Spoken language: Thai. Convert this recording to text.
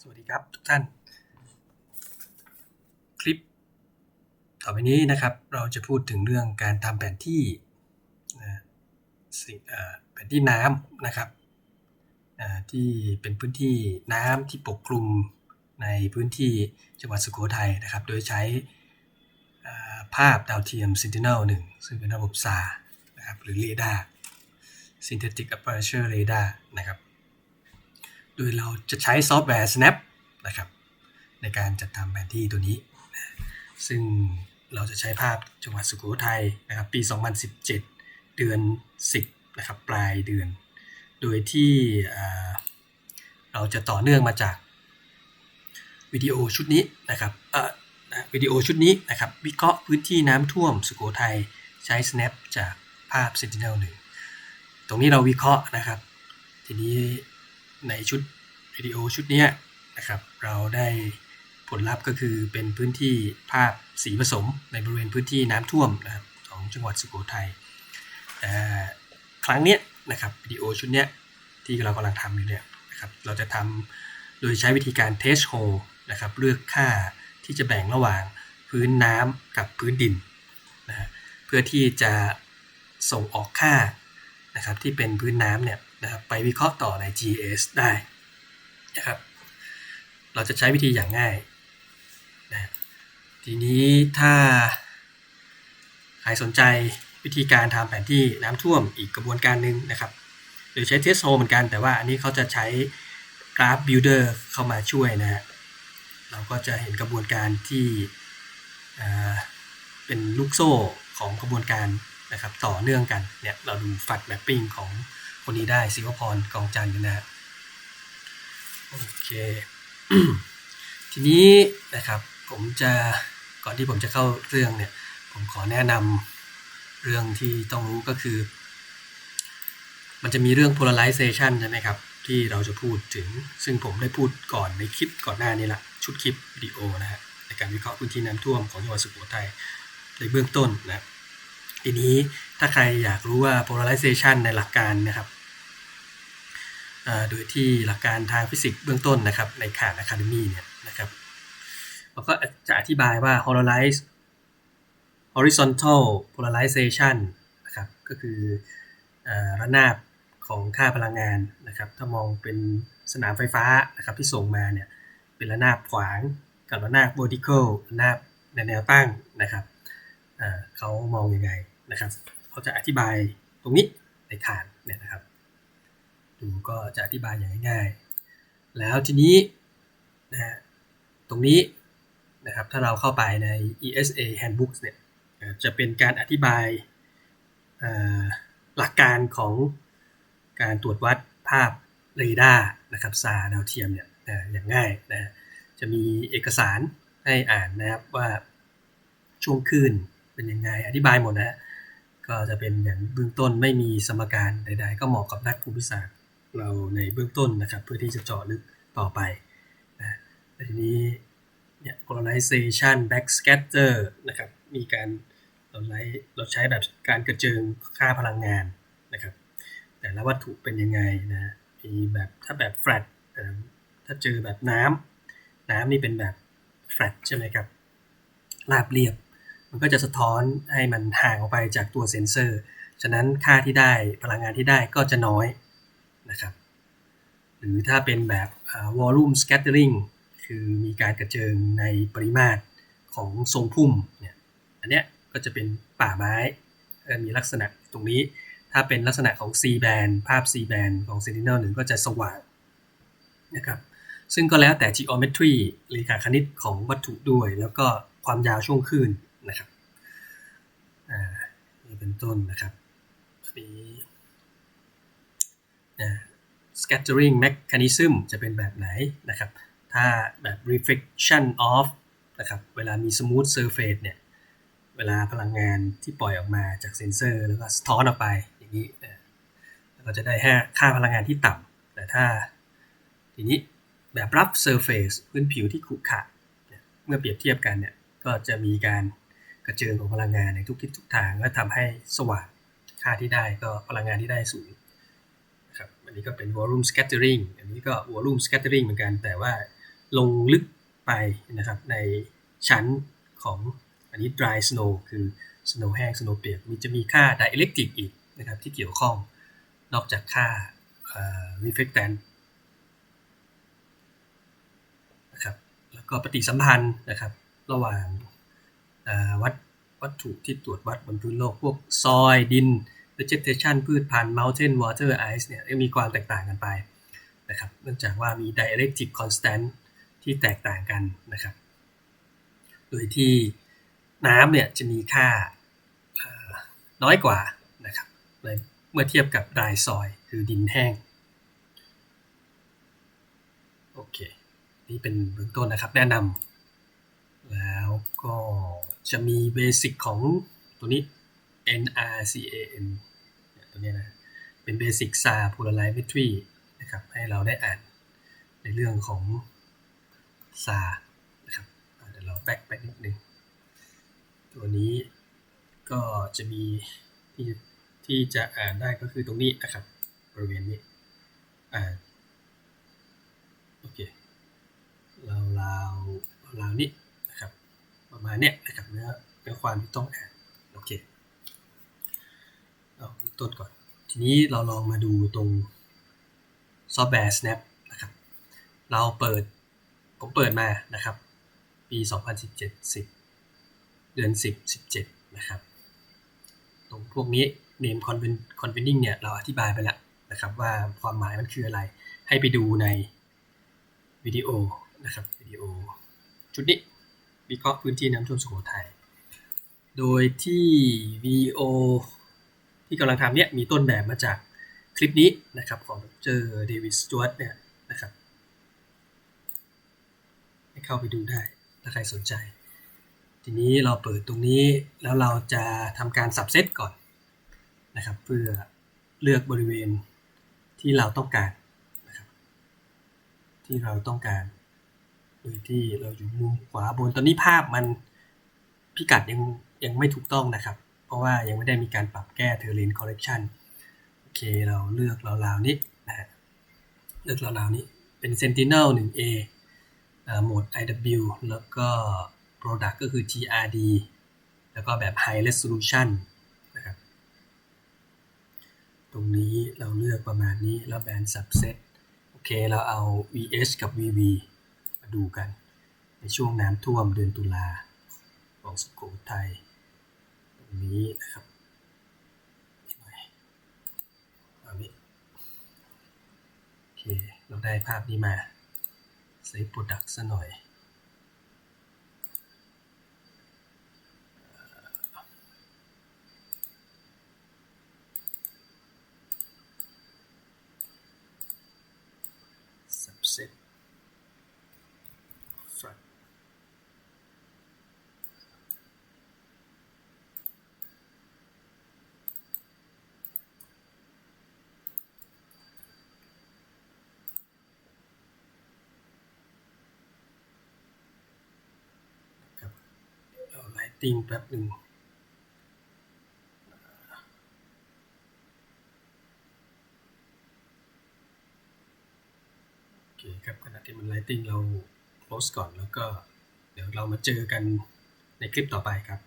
สวัสดีครับทุกท่าน คลิป ต่อไปนี้นะครับ เราจะพูดถึงเรื่องการทำแผนที่นะสิ่งแผนที่น้ำนะครับที่เป็นพื้นที่น้ำที่ปกคลุมในพื้นที่จังหวัดสุโขทัยนะครับ โดยใช้ภาพดาวเทียม Sentinel-1 ซึ่งเป็นระบบ SAR นะครับหรือเรดาร์ Synthetic Aperture Radar นะครับ โดยเราจะใช้ซอฟต์แวร์ Snap นะครับในการจัดทำแผนที่ตัวนี้ ซึ่งเราจะใช้ภาพจังหวัดสุโขทัยนะครับปี 2017 เดือน 10นะครับปลายเดือน โดยที่เราจะต่อเนื่องมาจากวิดีโอชุดนี้นะครับวิดีโอชุดนี้นะครับวิเคราะห์พื้นที่น้ำท่วมสุโขทัยใช้ Snap จากภาพ Sentinel-1 ตรงนี้เราวิเคราะห์นะครับ ทีนี้ ในชุดวิดีโอชุดนี้นะครับ เราได้ผลลัพธ์ก็คือเป็นพื้นที่ภาพสีผสมในบริเวณพื้นที่น้ำท่วมนะครับของจังหวัดสุโขทัยแต่ครั้งนี้นะครับวิดีโอชุดนี้ที่เรากำลังทำอยู่เนี่ยนะครับเราจะทำโดยใช้วิธีการ test hole นะครับเลือกค่าที่จะแบ่งระหว่างพื้นน้ำกับพื้นดินนะเพื่อที่จะส่งออกค่านะครับที่เป็นพื้นน้ำเนี่ยนะครับไปวิเคราะห์ต่อใน G S ได้นะครับเราจะใช้วิธีอย่างง่ายนะทีนี้ถ้าใครสนใจวิธีการทำแผนที่น้ำท่วมอีกกระบวนการหนึ่งนะครับโดยใช้เทสโฮเหมือนกัน แต่ว่าอันนี้เขาจะใช้กราฟบิลดเออร์เข้ามาช่วยนะฮะเราก็จะเห็นกระบวนการที่เป็นลูกโซ่ของกระบวนการนะครับต่อเนื่องกันเนี่ยเราดูฟัดแมปปิ้งของ คนนี้ได้ศิวพรกองจันทร์กันนะฮะโอเค ทีนี้นะครับผมจะก่อนที่ผมจะเข้าเรื่องเนี่ย ผมขอแนะนำเรื่องที่ต้องรู้ก็คือ มันจะมีเรื่อง polarization ใช่ไหมครับ ที่เราจะพูดถึง ซึ่งผมได้พูดก่อนในคลิปก่อนหน้านี้ละชุดคลิปวิดีโอนะฮะในการวิเคราะห์พื้นที่น้ำท่วมของจังหวัดสุโขทัยในเบื้องต้นนะทีนี้ถ้าใครอยากรู้ว่า polarization ในหลักการนะครับ โดยที่หลักการทางฟิสิกส์เบื้องต้นนะครับในข่าว Academy เนี่ยนะครับเราก็จะอธิบายว่า polarize horizontal polarization นะครับก็คืออระนาบของค่าพลังงานนะครับ ถ้ามองเป็นสนามไฟฟ้านะครับที่ส่งมาเนี่ยเป็นระนาบขวางกับระนาบ vertical ระนาบในแนวตั้งนะครับเขามองยังไงนะครับ เขาจะอธิบายตรงนี้ในฐานเนี่ยนะครับ ดูก็จะอธิบายอย่างง่ายๆแล้วทีนี้นะฮะตรงนี้นะครับถ้าเราเข้าไปใน ESA Handbook เนี่ยจะเป็นการอธิบายหลักการของการตรวจวัดภาพเรดาร์นะครับซาดาวเทียมเนี่ยอย่างง่ายนะฮะจะมีเอกสารให้อ่านนะครับว่าช่วงคลื่นเป็นยังไงอธิบายหมดนะฮะก็จะเป็นอย่างเบื้องต้นไม่มีสมการใด ๆ ก็เหมาะกับนักภูมิศาสตร์ เราในเบื้องต้นนะครับ เพื่อที่จะเจาะลึกต่อไปนะทีนี้เนี่ย polarization backscatter นะครับ มีการเราใช้เราใช้แบบการกระเจิงค่าพลังงานนะครับ แต่ละวัตถุเป็นยังไงนะมีแบบถ้าแบบ flat ถ้าเจอแบบน้ำน้ำนี่เป็นแบบ flat ใช่ไหมครับราบเรียบ มันก็จะสะท้อนให้มันห่างออกไปจากตัวเซ็นเซอร์ ฉะนั้นค่าที่ได้พลังงานที่ได้ก็จะน้อย นะครับ หรือถ้าเป็นแบบอ่า volume scattering คือมีการกระเจิงในปริมาตรของทรงพุ่มเนี่ย อันเนี้ยก็จะเป็นป่าไม้เออมีลักษณะตรงนี้ ถ้าเป็นลักษณะของ C band ภาพ C band ของ Sentinel 1ก็จะสว่างนะครับ ซึ่งก็แล้วแต่ geometry เรขาคณิตของวัตถุด้วย แล้วก็ความยาวช่วงคลื่นนะครับ อ่า เป็นต้นนะครับนี้ scattering mechanism จะเป็นแบบไหนนะครับ ถ้าแบบ reflection off นะครับ เวลามี smooth surface เนี่ย เวลาพลังงานที่ปล่อยออกมาจากเซ็นเซอร์ แล้วก็สะท้อนออกไปอย่างนี้นะแล้วก็จะได้ค่าค่าพลังงานที่ต่ำแต่ถ้าทีนี้แบบ rough surface พื้นผิวที่ขรุขระเมื่อเปรียบเทียบกันเนี่ย ก็จะมีการกระเจิงของพลังงานในทุกทิศทุกทางและทำให้สว่างค่าที่ได้ก็พลังงานที่ได้สูง อันนี้ก็เป็น volume scattering อันนี้ก็ volume scattering เหมือนกัน แต่ว่าลงลึกไปนะครับในชั้นของอันนี้ dry snow คือ snow แห้ง snow เปียกมีจะมีค่า dielectric อีกนะครับที่เกี่ยวข้องนอกจากค่า reflectance นะครับแล้วก็ปฏิสัมพันธ์นะครับระหว่างวัดวัตถุที่ตรวจวัดบนพื้นโลกพวกซอยดิน vegetation พืชพันธุ์ mountain water ice เนี่ยมีความแตกต่างกันไปนะครับเนื่องจากว่ามี dielectric constant ที่แตกต่างกันนะครับ โดยที่น้ำเนี่ยจะมีค่าน้อยกว่านะครับเมื่อเทียบกับ dry soil คือดินแห้งโอเค นี่เป็นเบื้องต้นนะครับแนะนำแล้วก็จะมีเบสิกของตัวนี้ NRCAN ตัวนี้นะเป็นเบสิก SAR polarimetry นะครับให้เราได้อ่านในเรื่องของ SAR นะครับเดี๋ยวเราแบกไปนิดนึงตัวนี้ก็จะมีที่ที่จะอ่านได้ก็คือตรงนี้นะครับบริเวณนี้อ่าโอเคเราเราเรานี้นะครับ ประมาณเนี้ยนะครับเนื้อเนื้อความที่ต้องอ่าน เอาต้นก่อน ทีนี้เราลองมาดูตรงซอฟต์แวร์ Snap นะครับ เราเปิด ผมเปิดมานะครับ ปี 2017 10 เดือน 10 17 นะครับ ตรงพวกนี้ name convening เนี่ย เราอธิบายไปแล้วนะครับว่าความหมายมันคืออะไร ให้ไปดูในวิดีโอนะครับวิดีโอ ชุดนี้วิเคราะห์พื้นที่น้ำท่วมสุโขทัย โดยที่วิดีโอ ที่กำลังทำเนี่ยมีต้นแบบมาจากคลิปนี้นะครับของเจอเดวิดสจวตเนี่ยนะครับให้เข้าไปดูได้ถ้าใครสนใจ ทีนี้เราเปิดตรงนี้แล้วเราจะทำการสับเซตก่อนนะครับเพื่อเลือกบริเวณที่เราต้องการนะครับที่เราต้องการโดยที่เราอยู่มุมขวาบนตอนนี้ภาพมันพิกัดยังยังไม่ถูกต้องนะครับ เพราะว่ายังไม่ได้มีการปรับแก้เทอร์เรนคอร์เรคชันโอเคเราเลือกราวๆนี้นะฮะเลือกราวๆนี้เป็น Sentinel 1A โหมด IW แล้วก็ Product ก็คือ TRD แล้วก็แบบ High Resolution นะครับตรงนี้เราเลือกประมาณนี้แล้วแบน Subset โอเคเราเอา VH กับ VV มาดูกัน ในช่วงน้ำท่วมเดือนตุลาของสุโขทัย นี้นะครับเอานี้โอเค เราได้ภาพนี้มาใส่โปรดักต์ซะหน่อย subset front ครับเอาไล ติ้งแป๊บหนึ่งโอเคครับขณะที่มันไลติ้งเราโพสก่อนแล้วก็เดี๋ยวเรามาเจอกันในคลิปต่อไปครับ